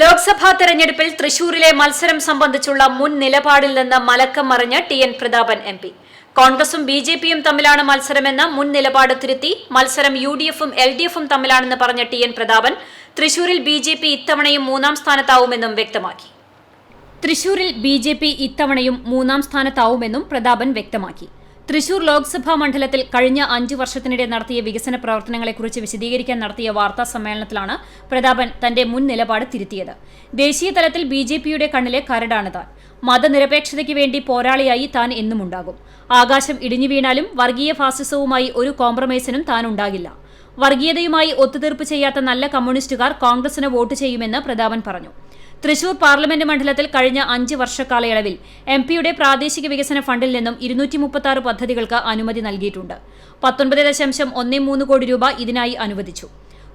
ലോക്സഭാ തെരഞ്ഞെടുപ്പിൽ തൃശൂരിലെ മത്സരം സംബന്ധിച്ചുള്ള മുൻ നിലപാടിൽ നിന്ന് മലക്കം മറിഞ്ഞ T N Prathapan M P. കോൺഗ്രസും ബി ജെ പിയും തമ്മിലാണ് മത്സരമെന്ന മുൻ നിലപാട് തിരുത്തി മത്സരം യു ഡി എഫും എൽ ഡി എഫും തമ്മിലാണെന്ന് പറഞ്ഞ ടി എൻ പ്രതാപൻ തൃശൂരിൽ ബി ജെ പി ഇത്തവണയും മൂന്നാം സ്ഥാനത്താവുമെന്നും വ്യക്തമാക്കി. തൃശൂരിൽ ബി ജെ പി ഇത്തവണയും മൂന്നാം സ്ഥാനത്താവുമെന്നും പ്രതാപൻ വ്യക്തമാക്കി. തൃശൂർ ലോക്സഭാ മണ്ഡലത്തിൽ കഴിഞ്ഞ അഞ്ചു വർഷത്തിനിടെ നടത്തിയ വികസന പ്രവർത്തനങ്ങളെക്കുറിച്ച് വിശദീകരിക്കാൻ നടത്തിയ വാർത്താ സമ്മേളനത്തിലാണ് പ്രതാപൻ തന്റെ മുൻ നിലപാട് തിരുത്തിയത്. ദേശീയ തലത്തിൽ ബി ജെ പിയുടെ കണ്ണിലെ കരടാണ് താൻ. മതനിരപേക്ഷതയ്ക്ക് വേണ്ടി പോരാളിയായി താൻ എന്നുമുണ്ടാകും. ആകാശം ഇടിഞ്ഞു വീണാലും വർഗീയ ഫാസിസവുമായി ഒരു കോംപ്രമൈസിനും താൻ ഉണ്ടാകില്ല. വർഗീയതയുമായി ഒത്തുതീർപ്പ് ചെയ്യാത്ത നല്ല കമ്മ്യൂണിസ്റ്റുകാർ കോൺഗ്രസിന് വോട്ട് ചെയ്യുമെന്ന് പ്രതാപൻ പറഞ്ഞു. തൃശൂർ പാർലമെന്റ് മണ്ഡലത്തിൽ കഴിഞ്ഞ അഞ്ച് വർഷക്കാലയളവിൽ എം പിയുടെ പ്രാദേശിക വികസന ഫണ്ടിൽ നിന്നും ഇരുന്നൂറ്റി മുപ്പത്തി പദ്ധതികൾക്ക് അനുമതി നൽകിയിട്ടുണ്ട്. പത്തൊൻപത് ദശാംശം ഒന്നേ മൂന്ന് കോടി രൂപ ഇതിനായി അനുവദിച്ചു.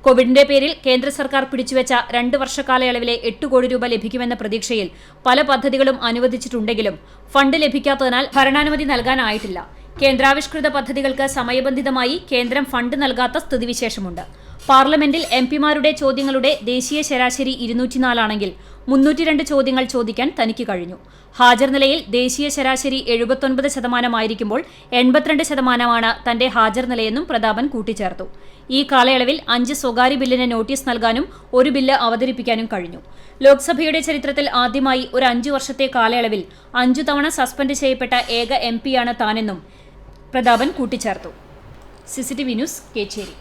കോവിഡിന്റെ പേരിൽ കേന്ദ്ര സർക്കാർ പിടിച്ചുവെച്ച രണ്ട് വർഷക്കാലയളവിലെ എട്ട് കോടി രൂപ ലഭിക്കുമെന്ന പ്രതീക്ഷയിൽ പല പദ്ധതികളും അനുവദിച്ചിട്ടുണ്ടെങ്കിലും ഫണ്ട് ലഭിക്കാത്തതിനാൽ ഭരണാനുമതി നൽകാനായിട്ടില്ല. കേന്ദ്രാവിഷ്കൃത പദ്ധതികൾക്ക് സമയബന്ധിതമായി കേന്ദ്രം ഫണ്ട് നൽകാത്ത സ്ഥിതിവിശേഷമുണ്ട്. പാർലമെന്റിൽ എം പിമാരുടെ ചോദ്യങ്ങളുടെ ദേശീയ ശരാശരി ഇരുന്നൂറ്റിനാലാണെങ്കിൽ മുന്നൂറ്റിരണ്ട് ചോദ്യങ്ങൾ ചോദിക്കാൻ തനിക്ക് കഴിഞ്ഞു. ഹാജർ നിലയിൽ ദേശീയ ശരാശരി എഴുപത്തൊൻപത് ശതമാനമായിരിക്കുമ്പോൾ എൺപത്തിരണ്ട് ശതമാനമാണ് തന്റെ ഹാജർ നിലയെന്നും പ്രതാപൻ കൂട്ടിച്ചേർത്തു. ഈ കാലയളവിൽ അഞ്ച് സ്വകാര്യ ബില്ലിന് നോട്ടീസ് നൽകാനും ഒരു ബില്ല് അവതരിപ്പിക്കാനും കഴിഞ്ഞു. ലോക്സഭയുടെ ചരിത്രത്തിൽ ആദ്യമായി ഒരു അഞ്ചു വർഷത്തെ കാലയളവിൽ അഞ്ചു തവണ സസ്പെൻഡ് ചെയ്യപ്പെട്ട ഏക എം പിയാണ് താനെന്നും പ്രതാപൻ കൂട്ടിച്ചേർത്തു. CCTV news Kecheri.